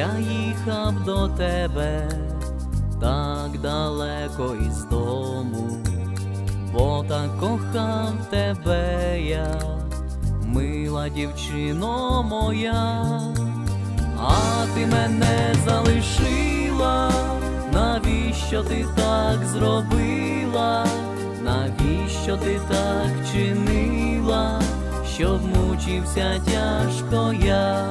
Я їхав до тебе так далеко із дому, бо так кохав тебе я, мила дівчино моя, а ти мене залишила, навіщо ти так зробила, навіщо ти так чинила, щоб мучився тяжко я.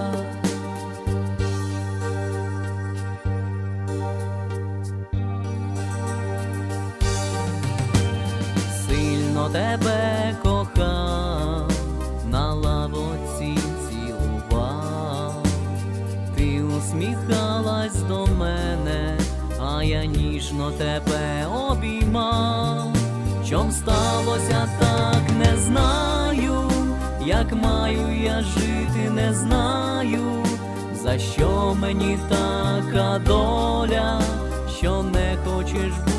Сильно тебе кохав, на лавоці цілував, ти усміхалась до мене, а я ніжно тебе обіймав. Чом сталося так, не знаю, як маю я жити, не знаю, за що мені така доля, що не хочеш бути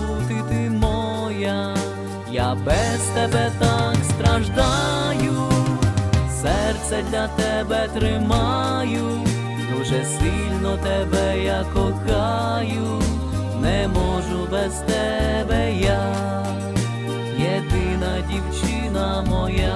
я без тебе так страждаю, серце для тебе тримаю, дуже сильно тебе я кохаю, не можу без тебе я, єдина дівчина моя.